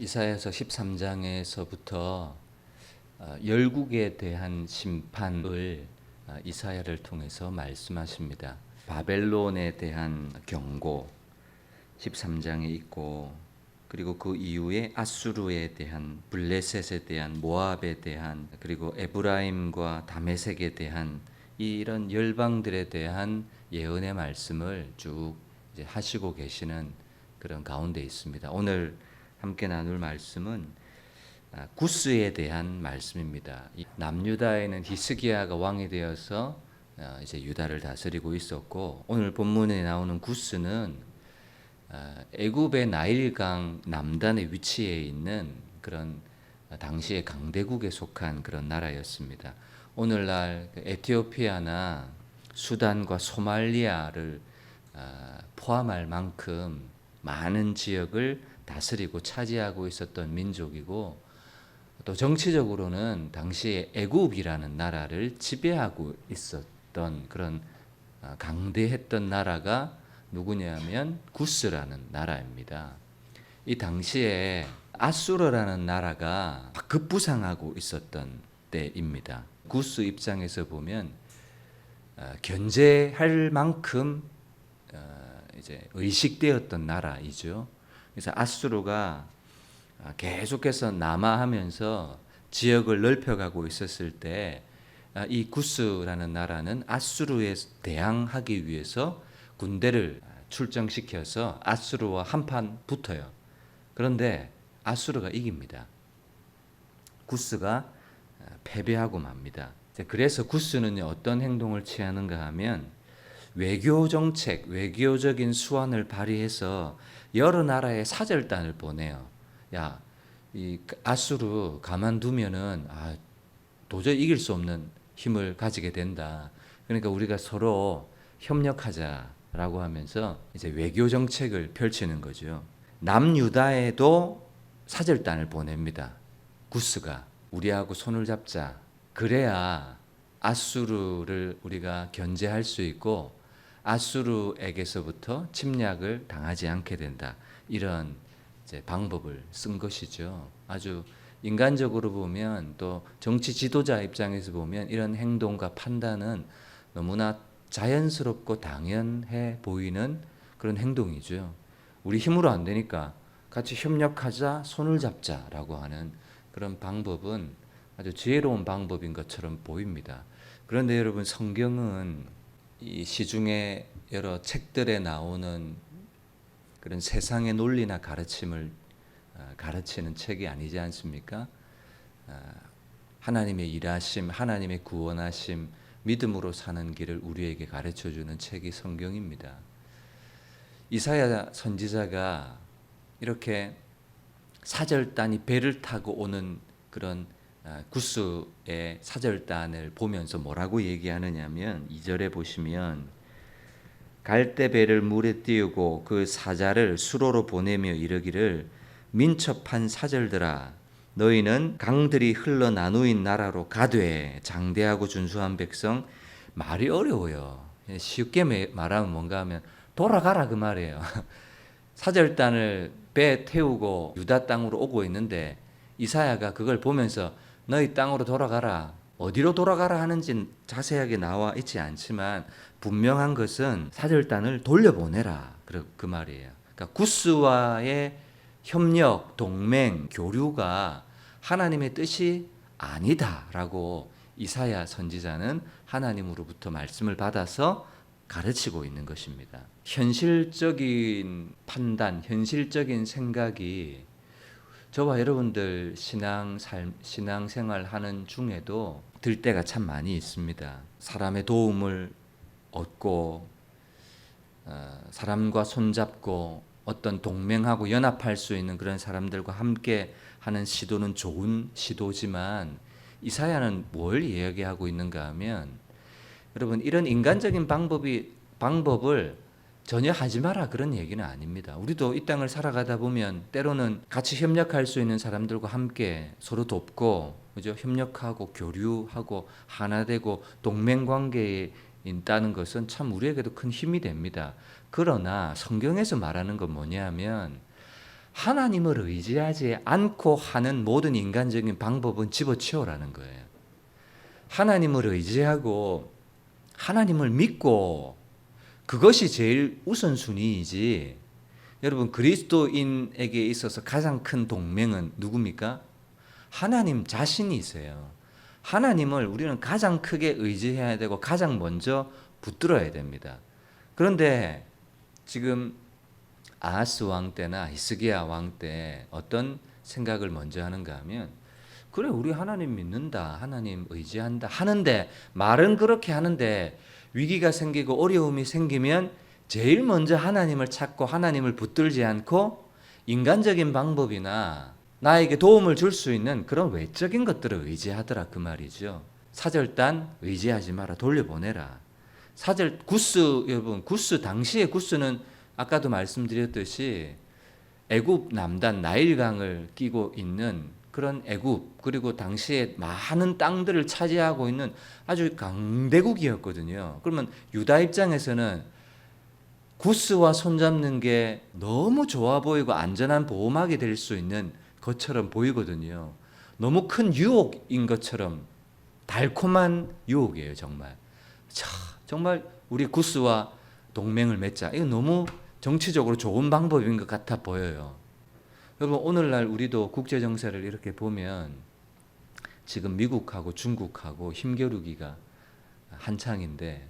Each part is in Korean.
이사야서 13장에서부터 어, 열국에 대한 심판을 어, 이사야를 통해서 말씀하십니다. 바벨론에 대한 경고 13장에 있고 그리고 그 이후에 아수르에 대한 블레셋에 대한 모압에 대한 그리고 에브라임과 다메섹에 대한 이런 열방들에 대한 예언의 말씀을 쭉 하시고 계시는 그런 가운데 있습니다. 오늘 함께 나눌 말씀은 아, 구스에 대한 말씀입니다. 이 남유다에는 히스기야가 왕이 되어서 어, 이제 유다를 다스리고 있었고 오늘 본문에 나오는 구스는 아, 애굽의 나일강 남단에 위치해 있는 그런 당시의 강대국에 속한 그런 나라였습니다. 오늘날 그 에티오피아나 수단과 소말리아를 아, 포함할 만큼 많은 지역을 다스리고 차지하고 있었던 민족이고 또 정치적으로는 당시에 애굽이라는 나라를 지배하고 있었던 그런 아, 강대했던 나라가 누구냐면 구스라는 나라입니다. 이 당시에 아수르라는 나라가 급부상하고 있었던 때입니다. 구스 입장에서 보면 어, 견제할 만큼 어, 이제 의식되었던 나라이죠. 그래서 아수르가 아, 계속해서 남하하면서 지역을 넓혀가고 있었을 때 이 구스라는 나라는 아수르에 대항하기 위해서 군대를 출정시켜서 아수르와 한판 붙어요. 그런데 아수르가 이깁니다. 구스가 패배하고 맙니다. 그래서 구스는 어떤 행동을 취하는가 하면 외교 정책, 외교적인 수완을 발휘해서 여러 나라에 사절단을 보내요. 야, 이 아수르 가만두면은 아, 도저히 이길 수 없는 힘을 가지게 된다. 그러니까 우리가 서로 협력하자라고 하면서 이제 외교 정책을 펼치는 거죠. 남유다에도 사절단을 보냅니다. 구스가 우리하고 손을 잡자. 그래야 아수르를 우리가 견제할 수 있고 아수르에게서부터 침략을 당하지 않게 된다. 이런 방법을 쓴 것이죠. 아주 인간적으로 보면 또 정치 지도자 입장에서 보면 이런 행동과 판단은 너무나 자연스럽고 당연해 보이는 그런 행동이죠. 우리 힘으로 안 되니까 같이 협력하자, 손을 잡자라고 하는 그런 방법은 아주 지혜로운 방법인 것처럼 보입니다. 그런데 여러분 성경은 이 시중에 여러 책들에 나오는 그런 세상의 논리나 가르침을 어, 가르치는 책이 아니지 않습니까? 어, 하나님의 일하심, 하나님의 구원하심, 믿음으로 사는 길을 우리에게 가르쳐 주는 책이 성경입니다. 이사야 선지자가 이렇게 사절단이 배를 타고 오는 그런 어, 구스의 사절단을 보면서 뭐라고 얘기하느냐면 2절에 보시면 갈대배를 물에 띄우고 그 사자를 수로로 보내며 이르기를 민첩한 사절들아 너희는 강들이 흘러 나누인 나라로 가되 장대하고 준수한 백성 말이 어려워요. 쉽게 말하면 뭔가 하면 돌아가라 그 말이에요. 사절단을 배 태우고 유다 땅으로 오고 있는데 이사야가 그걸 보면서 너희 땅으로 돌아가라. 어디로 돌아가라 하는지 자세하게 나와 있지 않지만 분명한 것은 사절단을 돌려보내라. 그 말이에요. 그러니까 구스와의 협력, 동맹, 교류가 하나님의 뜻이 아니다라고 이사야 선지자는 하나님으로부터 말씀을 받아서 가르치고 있는 것입니다. 현실적인 판단, 현실적인 생각이 저와 여러분들 신앙 삶, 신앙 생활 하는 중에도 들 때가 참 많이 있습니다. 사람의 도움을 얻고 어, 사람과 손잡고 어떤 동맹하고 연합할 수 있는 그런 사람들과 함께 하는 시도는 좋은 시도지만 이사야는 뭘 이야기하고 있는가 하면 여러분 이런 인간적인 방법이 방법을 전혀 하지 마라 그런 얘기는 아닙니다. 우리도 이 땅을 살아가다 보면 때로는 같이 협력할 수 있는 사람들과 함께 서로 돕고 그죠? 협력하고 교류하고 하나 되고 동맹 관계에 있다는 것은 참 우리에게도 큰 힘이 됩니다. 그러나 성경에서 말하는 건 뭐냐면 하나님을 의지하지 않고 하는 모든 인간적인 방법은 집어치우라는 거예요. 하나님을 의지하고 하나님을 믿고 그것이 제일 우선순위이지. 여러분 그리스도인에게 있어서 가장 큰 동맹은 누굽니까? 하나님 자신이세요. 하나님을 우리는 가장 크게 의지해야 되고 가장 먼저 붙들어야 됩니다. 그런데 지금 아하스 왕 때나 히스기야 왕 때 어떤 생각을 먼저 하는가 하면 그래 우리 하나님 믿는다 하나님 의지한다 하는데 말은 그렇게 하는데 위기가 생기고 어려움이 생기면 제일 먼저 하나님을 찾고 하나님을 붙들지 않고 인간적인 방법이나 나에게 도움을 줄 수 있는 그런 외적인 것들을 의지하더라 그 말이죠. 사절단 의지하지 마라 돌려보내라. 사절 구스 여러분 구스 당시의 구스는 아까도 말씀드렸듯이 애굽 남단 나일강을 끼고 있는 그런 애굽 그리고 당시에 많은 땅들을 차지하고 있는 아주 강대국이었거든요. 그러면 유다 입장에서는 구스와 손잡는 게 너무 좋아 보이고 안전한 보호막이 될 수 있는 것처럼 보이거든요. 너무 큰 유혹인 것처럼 달콤한 유혹이에요, 정말. 자, 정말 우리 구스와 동맹을 맺자. 이거 너무 정치적으로 좋은 방법인 것 같아 보여요. 여러분 오늘날 우리도 국제 정세를 이렇게 보면 지금 미국하고 중국하고 힘겨루기가 한창인데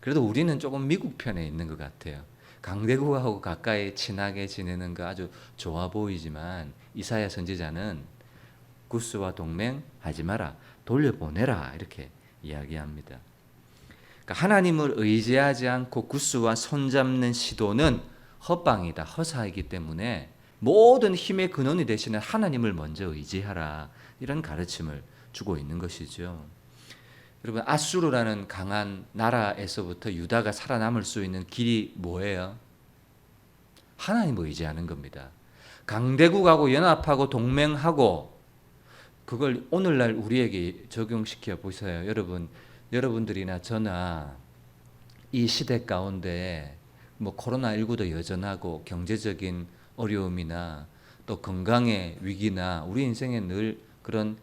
그래도 우리는 조금 미국 편에 있는 것 같아요. 강대국하고 가까이 친하게 지내는 거 아주 좋아 보이지만 이사야 선지자는 구스와 동맹 하지 마라 돌려보내라 이렇게 이야기합니다. 그러니까 하나님을 의지하지 않고 구스와 손잡는 시도는 헛방이다 허사이기 때문에 모든 힘의 근원이 되시는 하나님을 먼저 의지하라 이런 가르침을 주고 있는 것이죠. 여러분 아수르라는 강한 나라에서부터 유다가 살아남을 수 있는 길이 뭐예요? 하나님을 의지하는 겁니다. 강대국하고 연합하고 동맹하고 그걸 오늘날 우리에게 적용시켜 보세요. 여러분 여러분들이나 저나 이 시대 가운데 뭐 코로나 19도 여전하고 경제적인 어려움이나 또 건강의 위기나 우리 인생에 늘 그런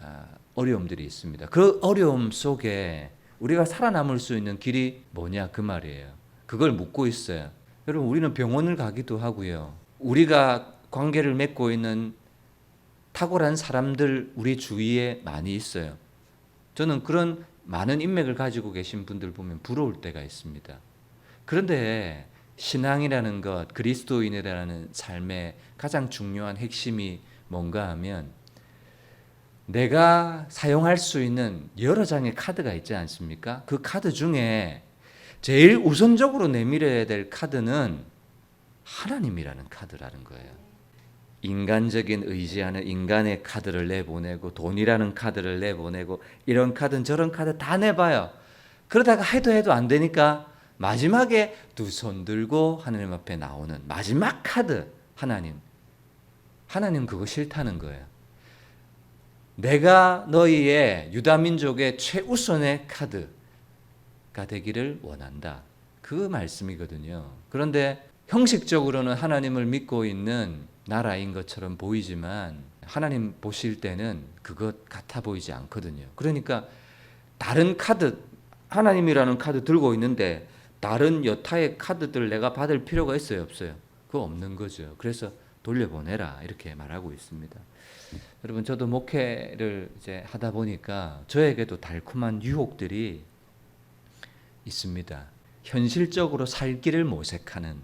아, 어려움들이 있습니다. 그 어려움 속에 우리가 살아남을 수 있는 길이 뭐냐 그 말이에요. 그걸 묻고 있어요. 여러분 우리는 병원을 가기도 하고요. 우리가 관계를 맺고 있는 탁월한 사람들 우리 주위에 많이 있어요. 저는 그런 많은 인맥을 가지고 계신 분들 보면 부러울 때가 있습니다. 그런데 신앙이라는 것, 그리스도인이라는 삶의 가장 중요한 핵심이 뭔가 하면 내가 사용할 수 있는 여러 장의 카드가 있지 않습니까? 그 카드 중에 제일 우선적으로 내밀어야 될 카드는 하나님이라는 카드라는 거예요. 인간적인 의지하는 인간의 카드를 내보내고 돈이라는 카드를 내보내고 이런 카드 저런 카드 다 내봐요. 그러다가 해도 해도 안 되니까 마지막에 두 손 들고 하나님 앞에 나오는 마지막 카드 하나님. 하나님 그거 싫다는 거예요. 내가 너희의 유다 민족의 최우선의 카드가 되기를 원한다. 그 말씀이거든요. 그런데 형식적으로는 하나님을 믿고 있는 나라인 것처럼 보이지만 하나님 보실 때는 그것 같아 보이지 않거든요. 그러니까 다른 카드 하나님이라는 카드 들고 있는데 다른 여타의 카드들 내가 받을 필요가 있어요, 없어요? 그거 없는 거죠. 그래서 돌려보내라 이렇게 말하고 있습니다. 여러분 저도 목회를 이제 하다 보니까 저에게도 달콤한 유혹들이 있습니다. 현실적으로 살 길을 모색하는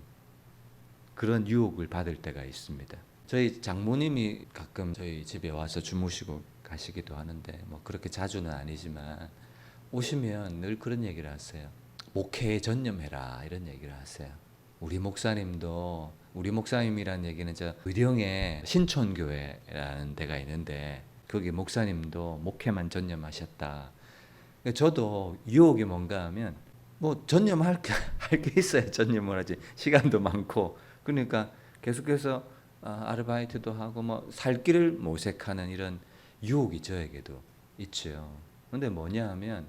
그런 유혹을 받을 때가 있습니다. 저희 장모님이 가끔 저희 집에 와서 주무시고 가시기도 하는데 뭐 그렇게 자주는 아니지만 오시면 늘 그런 얘기를 하세요. 목회에 전념해라 이런 얘기를 하세요. 우리 목사님도 우리 목사님이란 얘기는 저 의령에 신촌교회라는 데가 있는데 거기 목사님도 목회만 전념하셨다. 저도 유혹이 뭔가 하면 뭐 전념할 게, 할게 있어야 전념을 하지 시간도 많고 그러니까 계속해서 아, 아르바이트도 하고 뭐 살 길을 모색하는 이런 유혹이 저에게도 있죠. 근데 뭐냐 하면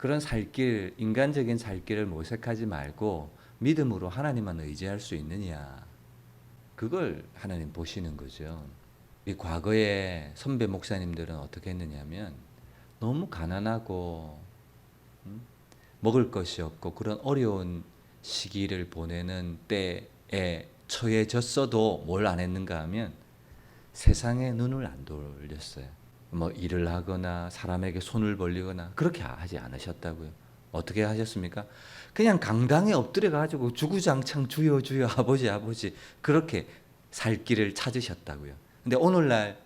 그런 살길 인간적인 살길을 모색하지 말고 믿음으로 하나님만 의지할 수 있느냐 그걸 하나님 보시는 거죠. 이 과거에 선배 목사님들은 어떻게 했느냐면 너무 가난하고 음? 먹을 것이 없고 그런 어려운 시기를 보내는 때에 처해졌어도 뭘 안 했는가 하면 세상에 눈을 안 돌렸어요. 뭐 일을 하거나 사람에게 손을 벌리거나 그렇게 하지 않으셨다고요. 어떻게 하셨습니까? 그냥 강당에 엎드려 가지고 주구장창 주여 주여 아버지 아버지 그렇게 살 길을 찾으셨다고요. 근데 오늘날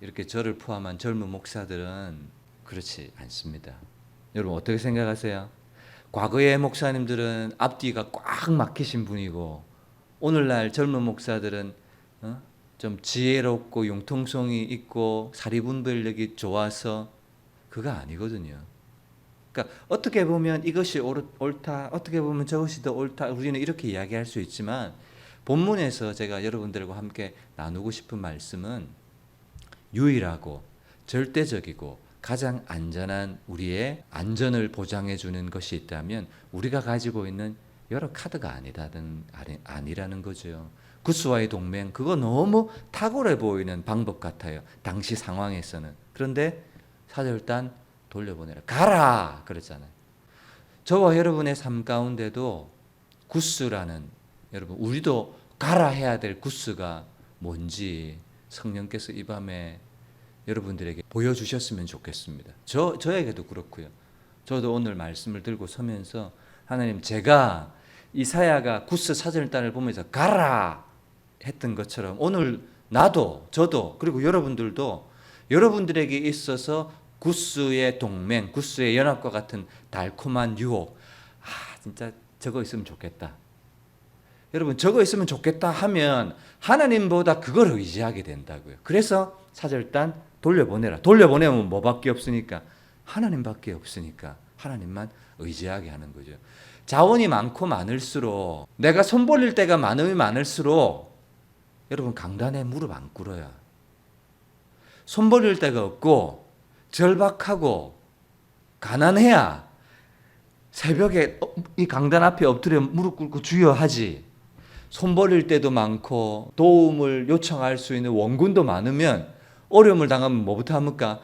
이렇게 저를 포함한 젊은 목사들은 그렇지 않습니다. 여러분 어떻게 생각하세요? 과거의 목사님들은 앞뒤가 꽉 막히신 분이고 오늘날 젊은 목사들은 어? 좀 지혜롭고 융통성이 있고 사리분별력이 좋아서 그거 아니거든요. 그러니까 어떻게 보면 이것이 옳- 옳다, 어떻게 보면 저것이 더 옳다. 우리는 이렇게 이야기할 수 있지만 본문에서 제가 여러분들과 함께 나누고 싶은 말씀은 유일하고 절대적이고 가장 안전한 우리의 안전을 보장해 주는 것이 있다면 우리가 가지고 있는 여러 카드가 아니라는 아니- 아니라는 거죠. 구스와의 동맹 그거 너무 탁월해 보이는 방법 같아요. 당시 상황에서는 그런데 사절단 돌려보내라 가라 그랬잖아요. 저와 여러분의 삶 가운데도 구스라는 여러분 우리도 가라 해야 될 구스가 뭔지 성령께서 이 밤에 여러분들에게 보여주셨으면 좋겠습니다. 저 저에게도 그렇고요. 저도 오늘 말씀을 들고 서면서 하나님 제가 이사야가 구스 사절단을 보면서 가라 했던 것처럼 오늘 나도 저도 그리고 여러분들도 여러분들에게 있어서 구스의 동맹, 구스의 연합과 같은 달콤한 유혹 아 진짜 저거 있으면 좋겠다. 여러분 저거 있으면 좋겠다 하면 하나님보다 그걸 의지하게 된다고요. 그래서 사절단 돌려보내라. 돌려보내면 뭐밖에 없으니까 하나님밖에 없으니까 하나님만 의지하게 하는 거죠. 자원이 많고 많을수록 내가 손 벌릴 때가 많으면 많을수록 여러분 강단에 무릎 안 꿇어요. 손 벌릴 데가 없고 절박하고 가난해야 새벽에 어, 이 강단 앞에 엎드려 무릎 꿇고 주여 하지. 손 벌릴 때도 많고 도움을 요청할 수 있는 원군도 많으면 어려움을 당하면 뭐부터 합니까?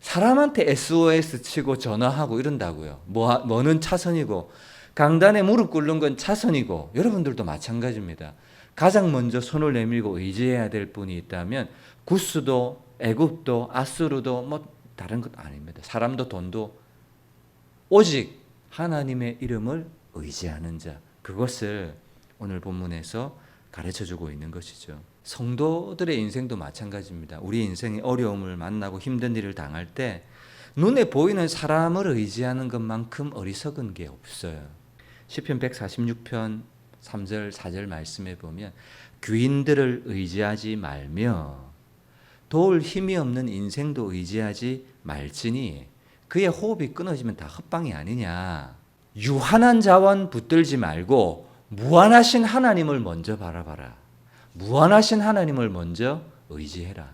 사람한테 SOS 치고 전화하고 이런다고요. 뭐, 뭐는 차선이고 강단에 무릎 꿇는 건 차선이고 여러분들도 마찬가지입니다. 가장 먼저 손을 내밀고 의지해야 될 분이 있다면 구스도 애굽도 아수르도 뭐 다른 것 아닙니다. 사람도 돈도 오직 하나님의 이름을 의지하는 자 그것을 오늘 본문에서 가르쳐 주고 있는 것이죠. 성도들의 인생도 마찬가지입니다. 우리 인생의 어려움을 만나고 힘든 일을 당할 때 눈에 보이는 사람을 의지하는 것만큼 어리석은 게 없어요. 시편 146편 3절 4절 말씀에 보면 귀인들을 의지하지 말며 도울 힘이 없는 인생도 의지하지 말지니 그의 호흡이 끊어지면 다 헛방이 아니냐. 유한한 자원 붙들지 말고 무한하신 하나님을 먼저 바라봐라. 무한하신 하나님을 먼저 의지해라.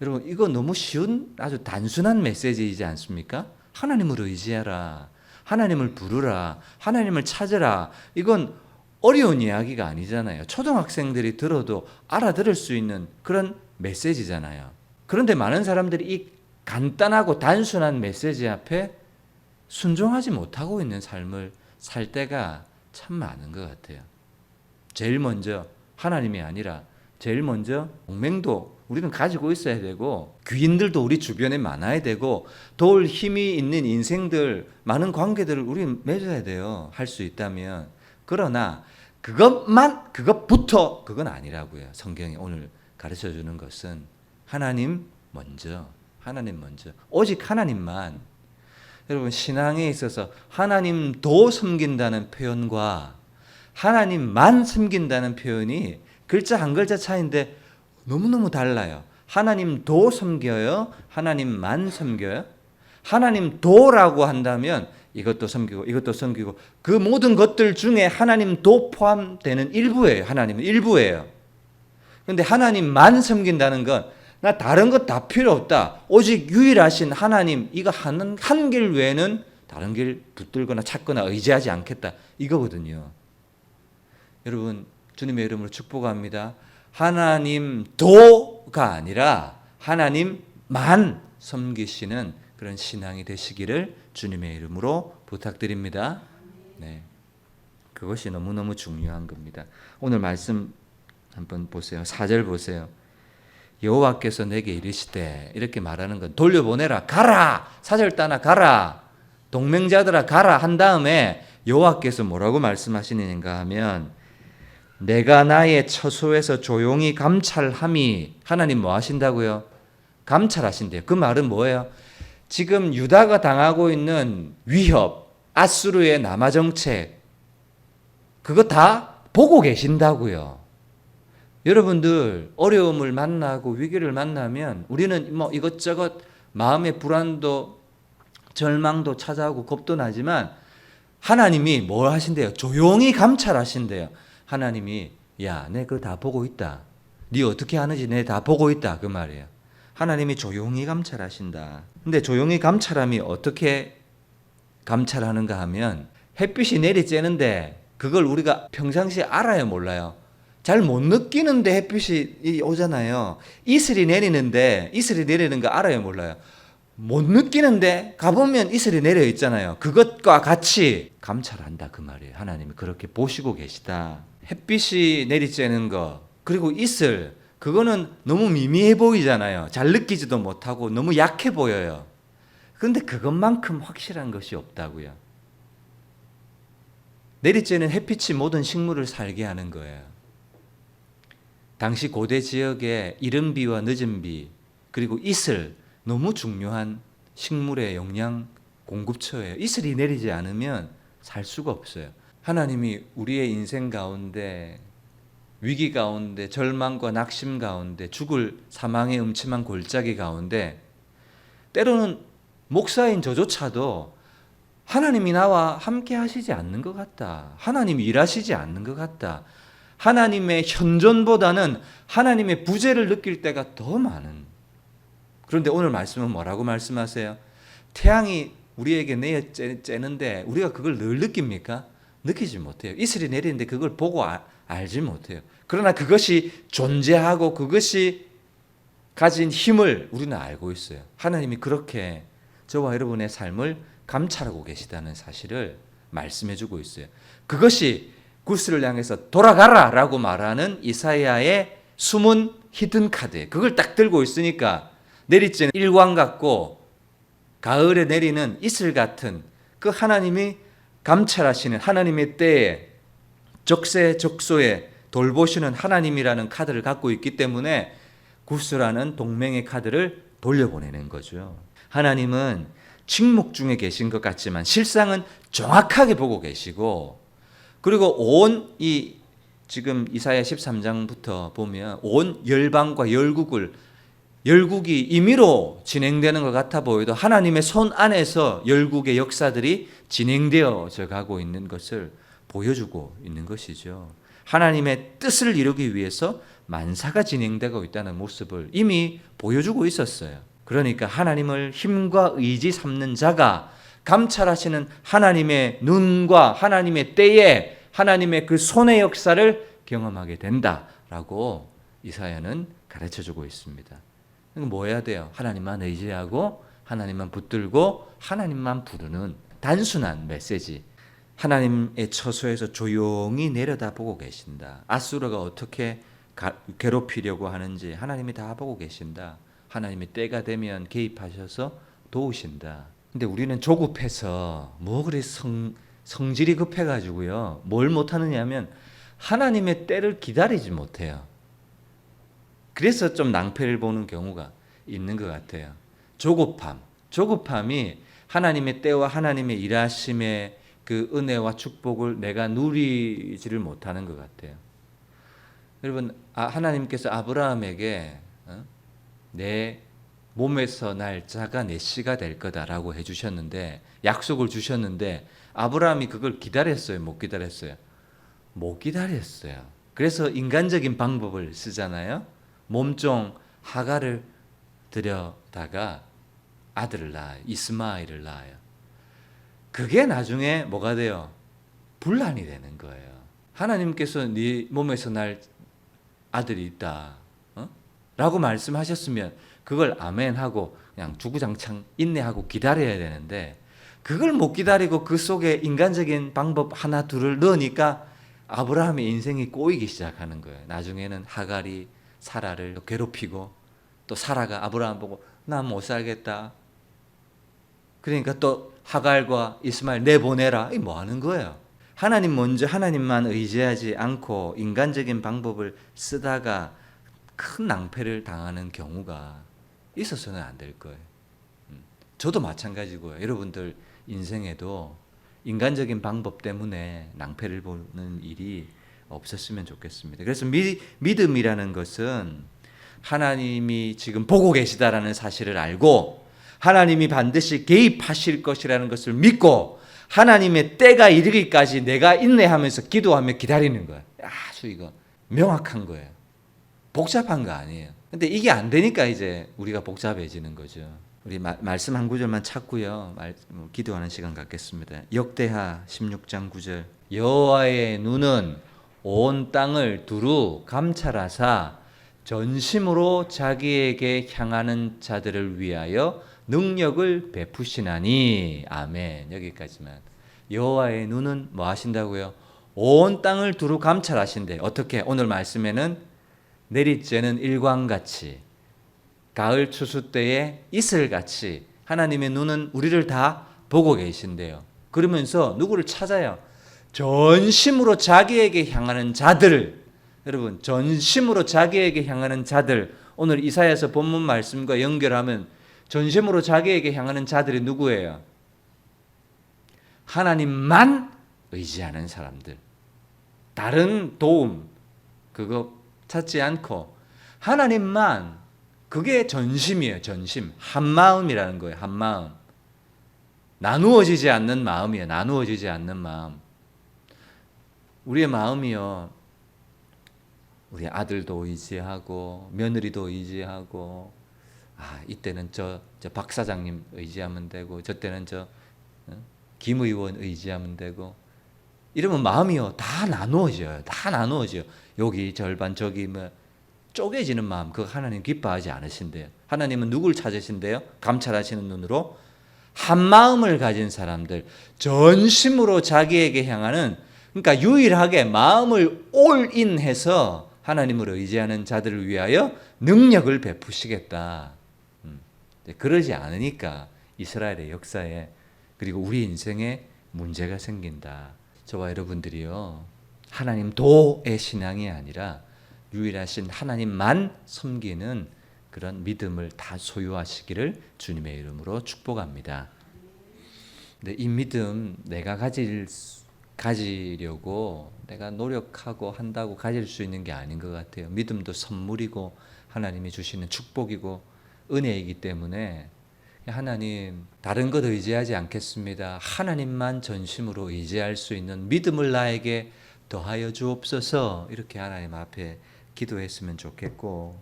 여러분, 이거 너무 쉬운 아주 단순한 메시지이지 않습니까? 하나님을 의지하라. 하나님을 부르라. 하나님을 찾으라. 이건 어려운 이야기가 아니잖아요. 초등학생들이 들어도 알아들을 수 있는 그런 메시지잖아요. 그런데 많은 사람들이 이 간단하고 단순한 메시지 앞에 순종하지 못하고 있는 삶을 살 때가 참 많은 것 같아요. 제일 먼저 하나님이 아니라 제일 먼저 동맹도 우리는 가지고 있어야 되고 귀인들도 우리 주변에 많아야 되고 도울 힘이 있는 인생들 많은 관계들을 우리 맺어야 돼요. 할 수 있다면 그러나 그것만 그것부터 그건 아니라고요. 성경이 오늘 가르쳐 주는 것은 하나님 먼저 하나님 먼저 오직 하나님만 여러분 신앙에 있어서 하나님도 섬긴다는 표현과 하나님만 섬긴다는 표현이 글자 한 글자 차이인데 너무너무 달라요. 하나님도 섬겨요. 하나님만 섬겨요. 하나님도라고 한다면 이것도 섬기고 이것도 섬기고 그 모든 것들 중에 하나님도 포함되는 일부예요. 하나님은 일부예요. 근데 하나님만 섬긴다는 건 나 다른 것 다 필요 없다. 오직 유일하신 하나님 이거 하는 한 길 외에는 다른 길 붙들거나 찾거나 의지하지 않겠다. 이거거든요. 여러분 주님의 이름으로 축복합니다. 하나님 도가 아니라 하나님만 섬기시는 그런 신앙이 되시기를 주님의 이름으로 부탁드립니다. 네. 그것이 너무너무 중요한 겁니다. 오늘 말씀 한번 보세요. 4절 보세요. 여호와께서 내게 이르시되 이렇게 말하는 건 돌려보내라 가라 사절 따나 가라 동맹자들아 가라 한 다음에 여호와께서 뭐라고 말씀하시는가 하면 내가 나의 처소에서 조용히 감찰함이 하나님 뭐 하신다고요? 감찰하신대요. 그 말은 뭐예요? 지금 유다가 당하고 있는 위협, 아수르의 남아 정책 그거 다 보고 계신다고요. 여러분들 어려움을 만나고 위기를 만나면 우리는 뭐 이것저것 마음의 불안도 절망도 찾아오고 겁도 나지만 하나님이 뭘 하신대요? 조용히 감찰하신대요. 하나님이 야, 내 그거 다 보고 있다. 네 어떻게 하는지 내 다 보고 있다 그 말이에요. 하나님이 조용히 감찰하신다. 근데 조용히 감찰함이 어떻게 감찰하는가 하면 햇빛이 내리쬐는데 그걸 우리가 평상시에 알아요, 몰라요? 잘 못 느끼는데 햇빛이 이- 오잖아요. 이슬이 내리는데 이슬이 내리는 거 알아요, 몰라요? 못 느끼는데 가보면 이슬이 내려 있잖아요. 그것과 같이 감찰한다 그 말이에요. 하나님이 그렇게 보시고 계시다. 햇빛이 내리쬐는 거 그리고 이슬 그거는 너무 미미해 보이잖아요. 잘 느끼지도 못하고 너무 약해 보여요. 근데 그것만큼 확실한 것이 없다고요. 내리쬐는 햇빛이 모든 식물을 살게 하는 거예요. 당시 고대 지역에 이른 비와 늦은 비 그리고 이슬 너무 중요한 식물의 영양 공급처예요. 이슬이 내리지 않으면 살 수가 없어요. 하나님이 우리의 인생 가운데 위기 가운데 절망과 낙심 가운데 죽을 사망의 음침한 골짜기 가운데 때로는 목사인 저조차도 하나님이 나와 함께 하시지 않는 것 같다. 하나님이 일하시지 않는 것 같다. 하나님의 현존보다는 하나님의 부재를 느낄 때가 더 많은. 그런데 오늘 말씀은 뭐라고 말씀하세요? 태양이 우리에게 쬐- 쬐는데 우리가 그걸 늘 느낍니까? 느끼지 못해요. 이슬이 내리는데 그걸 보고 아- 알지 못해요. 그러나 그것이 존재하고 그것이 가진 힘을 우리는 알고 있어요. 하나님이 그렇게 저와 여러분의 삶을 감찰하고 계시다는 사실을 말씀해 주고 있어요. 그것이 구스를 향해서 돌아가라 라고 말하는 이사야의 숨은 히든 카드. 그걸 딱 들고 있으니까 내리쬐는 일광 같고 가을에 내리는 이슬 같은 그 하나님이 감찰하시는 하나님의 때에 적세적소에 돌보시는 하나님이라는 카드를 갖고 있기 때문에 구스라는 동맹의 카드를 돌려보내는 거죠. 하나님은 침묵 중에 계신 것 같지만 실상은 정확하게 보고 계시고 그리고 온 이 지금 이사야 13장부터 보면 온 열방과 열국을 열국이 임의로 진행되는 것 같아 보여도 하나님의 손 안에서 열국의 역사들이 진행되어져 가고 있는 것을 보여주고 있는 것이죠. 하나님의 뜻을 이루기 위해서 만사가 진행되고 있다는 모습을 이미 보여주고 있었어요. 그러니까 하나님을 힘과 의지 삼는 자가 감찰하시는 하나님의 눈과 하나님의 때에 하나님의 그 손의 역사를 경험하게 된다라고 이사야는 가르쳐 주고 있습니다. 뭐 해야 돼요? 하나님만 의지하고 하나님만 붙들고 하나님만 부르는 단순한 메시지. 하나님의 처소에서 조용히 내려다보고 계신다. 아수르가 어떻게 가, 괴롭히려고 하는지 하나님이 다 보고 계신다. 하나님이 때가 되면 개입하셔서 도우신다. 근데 우리는 조급해서 뭐 그리 성, 성질이 급해가지고요. 뭘 못하느냐면 하나님의 때를 기다리지 못해요. 그래서 좀 낭패를 보는 경우가 있는 것 같아요. 조급함. 조급함이 하나님의 때와 하나님의 일하심의 그 은혜와 축복을 내가 누리지를 못하는 것 같아요. 여러분, 아, 하나님께서 아브라함에게 어? 내 몸에서 날 자가 내 씨가 될 거다라고 해주셨는데 약속을 주셨는데 아브라함이 그걸 기다렸어요, 못 기다렸어요? 못 기다렸어요. 그래서 인간적인 방법을 쓰잖아요. 몸종 하가를 들여다가 아들을 낳아요. 이스마엘을 낳아요. 그게 나중에 뭐가 돼요? 분란이 되는 거예요. 하나님께서 네 몸에서 날 아들이 있다. 어? 라고 말씀하셨으면 그걸 아멘 하고 그냥 주구장창 인내하고 기다려야 되는데 그걸 못 기다리고 그 속에 인간적인 방법 하나 둘을 넣으니까 아브라함의 인생이 꼬이기 시작하는 거예요. 나중에는 하갈이 사라를 괴롭히고 또 사라가 아브라함 보고 나 못 살겠다. 그러니까 또 하갈과 이스마엘 내보내라. 이 뭐 하는 거예요? 하나님 먼저 하나님만 의지하지 않고 인간적인 방법을 쓰다가 큰 낭패를 당하는 경우가 있어서는 안 될 거예요. 음. 저도 마찬가지고요. 여러분들 인생에도 인간적인 방법 때문에 낭패를 보는 일이 없었으면 좋겠습니다. 그래서 미, 믿음이라는 것은 하나님이 지금 보고 계시다라는 사실을 알고 하나님이 반드시 개입하실 것이라는 것을 믿고 하나님의 때가 이르기까지 내가 인내하면서 기도하며 기다리는 거예요. 아주 이거 명확한 거예요. 복잡한 거 아니에요. 근데 이게 안 되니까 이제 우리가 복잡해지는 거죠. 우리 마, 말씀 한 구절만 찾고요. 말, 뭐, 기도하는 시간 갖겠습니다. 역대하 16장 9절. 여호와의 눈은 온 땅을 두루 감찰하사 전심으로 자기에게 향하는 자들을 위하여 능력을 베푸시나니. 아멘. 여기까지만. 여호와의 눈은 뭐 하신다고요? 온 땅을 두루 감찰하신대. 어떻게? 오늘 말씀에는 내리쬐는 일광같이 가을 추수 때에 이슬같이 하나님의 눈은 우리를 다 보고 계신대요. 그러면서 누구를 찾아요? 전심으로 자기에게 향하는 자들 여러분 전심으로 자기에게 향하는 자들 오늘 이사야서 본문 말씀과 연결하면 전심으로 자기에게 향하는 자들이 누구예요? 하나님만 의지하는 사람들. 다른 도움 그거 찾지 않고 하나님만 그게 전심이에요. 전심. 한 마음이라는 거예요. 한 마음. 나누어지지 않는 마음이에요. 나누어지지 않는 마음. 우리의 마음이요. 우리 아들도 의지하고 며느리도 의지하고 아 이때는 저, 저 박사장님 의지하면 되고 저 때는 저 어? 김 의원 의지하면 되고 이러면 마음이요. 다 나누어져요. 다 나누어져요. 여기 절반 저기 뭐 쪼개지는 마음 그거 하나님 기뻐하지 않으신대요. 하나님은 누굴 찾으신대요? 감찰하시는 눈으로? 한 마음을 가진 사람들. 전심으로 자기에게 향하는 그러니까 유일하게 마음을 올인해서 하나님을 의지하는 자들을 위하여 능력을 베푸시겠다. 음, 그러지 않으니까 이스라엘의 역사에 그리고 우리 인생에 문제가 생긴다. 저와 여러분들이요. 하나님 도의 신앙이 아니라 유일하신 하나님만 섬기는 그런 믿음을 다 소유하시기를 주님의 이름으로 축복합니다. 근데 이 믿음 내가 가질 가지려고 내가 노력하고 한다고 가질 수 있는 게 아닌 것 같아요. 믿음도 선물이고 하나님이 주시는 축복이고 은혜이기 때문에 하나님 다른 것 의지하지 않겠습니다. 하나님만 전심으로 의지할 수 있는 믿음을 나에게 더하여 주옵소서 이렇게 하나님 앞에 기도했으면 좋겠고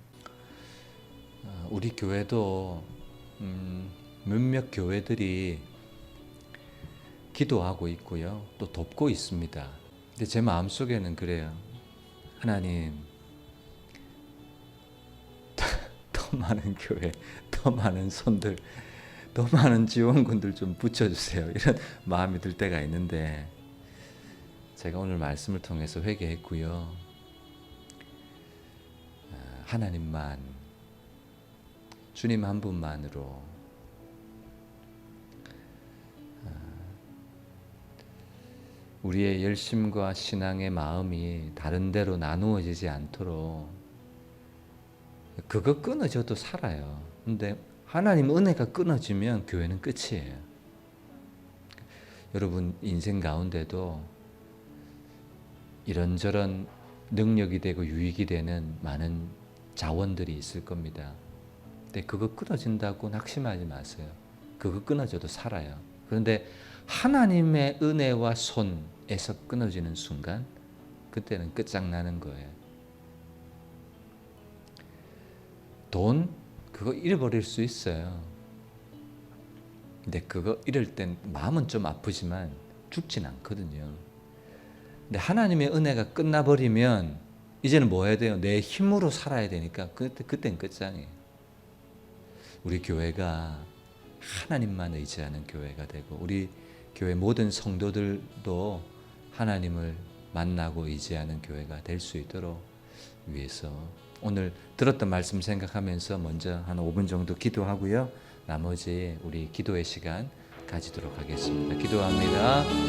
어, 우리 교회도 음, 몇몇 교회들이 기도하고 있고요. 또 돕고 있습니다. 근데 제 마음속에는 그래요. 하나님, 더 많은 교회, 더 많은 손들, 더 많은 지원군들 좀 붙여주세요. 이런 마음이 들 때가 있는데, 제가 오늘 말씀을 통해서 회개했고요. 아, 하나님만, 주님 한 분만으로 우리의 열심과 신앙의 마음이 다른 데로 나누어지지 않도록 그거 끊어져도 살아요. 근데 하나님 은혜가 끊어지면 교회는 끝이에요. 여러분 인생 가운데도 이런저런 능력이 되고 유익이 되는 많은 자원들이 있을 겁니다. 근데 그거 끊어진다고 낙심하지 마세요. 그거 끊어져도 살아요. 그런데 하나님의 은혜와 손에서 끊어지는 순간 그때는 끝장나는 거예요. 돈 그거 잃어버릴 수 있어요. 근데 그거 잃을 땐 마음은 좀 아프지만 죽진 않거든요. 근데 하나님의 은혜가 끝나버리면 이제는 뭐 해야 돼요? 내 힘으로 살아야 되니까 그때 그땐 끝장이에요. 우리 교회가 하나님만 의지하는 교회가 되고 우리 교회 모든 성도들도 하나님을 만나고 의지하는 교회가 될 수 있도록 위해서 오늘 들었던 말씀 생각하면서 먼저 한 5분 정도 기도하고요. 나머지 우리 기도의 시간 가지도록 하겠습니다. 기도합니다.